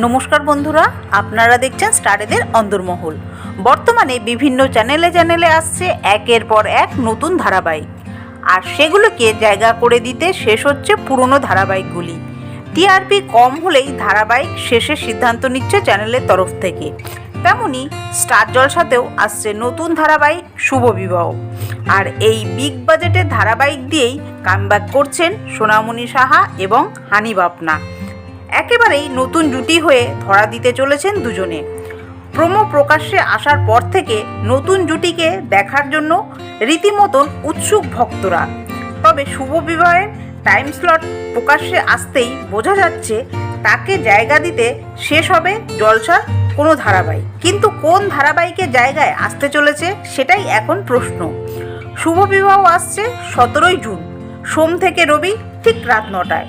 নমস্কার বন্ধুরা, আপনারা দেখছেন স্টারেদের অন্দরমহল। বর্তমানে বিভিন্ন চ্যানেলে চ্যানেলে আসছে একের পর এক নতুন ধারাবাহিক। আর সেগুলোকে জায়গা করে দিতে শেষ হচ্ছে পুরনো ধারাবাহিকগুলি। টিআরপি কম হলেই ধারাবাহিক শেষের সিদ্ধান্ত নিচ্ছে চ্যানেলের তরফ থেকে। তেমনি স্টার জলসাতেও আসছে নতুন ধারাবাহিক শুভ বিবাহ। আর এই বিগ বাজেটের ধারাবাহিক দিয়েই কামব্যাক করছেন সোনামণি সাহা এবং হানি বাপনা একেবারেই নতুন জুটি হয়ে ধরা দিতে চলেছেন দুজনে। প্রোমো প্রকাশ্যে আসার পর থেকে নতুন জুটিকে দেখার জন্য রীতিমতন উৎসুক ভক্তরা। তবে শুভ বিবাহের টাইম স্লট প্রকাশ্যে আসতেই বোঝা যাচ্ছে তাকে জায়গা দিতে শেষ হবে জলসার কোনো ধারাবাহিক। কিন্তু কোন ধারাবাহিকের জায়গায় আসতে চলেছে সেটাই এখন প্রশ্ন। শুভ বিবাহ আসছে সতেরোই জুন, সোম থেকে রবি ঠিক রাত নটায়।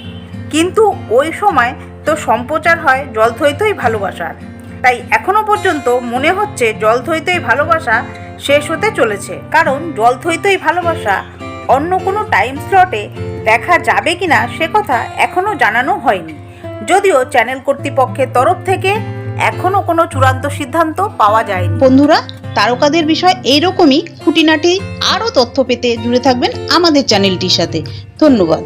কিন্তু ওই সময় তো সম্প্রচার হয় জল থইতই ভালোবাসার তাই এখনও পর্যন্ত মনে হচ্ছে জল থইতই ভালোবাসা শেষ হতে চলেছে। কারণ জল থইতই ভালোবাসা অন্য কোনো টাইম স্লটে দেখা যাবে কিনা সে কথা এখনও জানানো হয়নি। যদিও চ্যানেল কর্তৃপক্ষের তরফ থেকে এখনও কোনো চূড়ান্ত সিদ্ধান্ত পাওয়া যায়নি। বন্ধুরা, তারকাদের বিষয় এইরকমই, খুঁটিনাটি আরও তথ্য পেতে জুড়ে থাকবেন আমাদের চ্যানেলটির সাথে। ধন্যবাদ।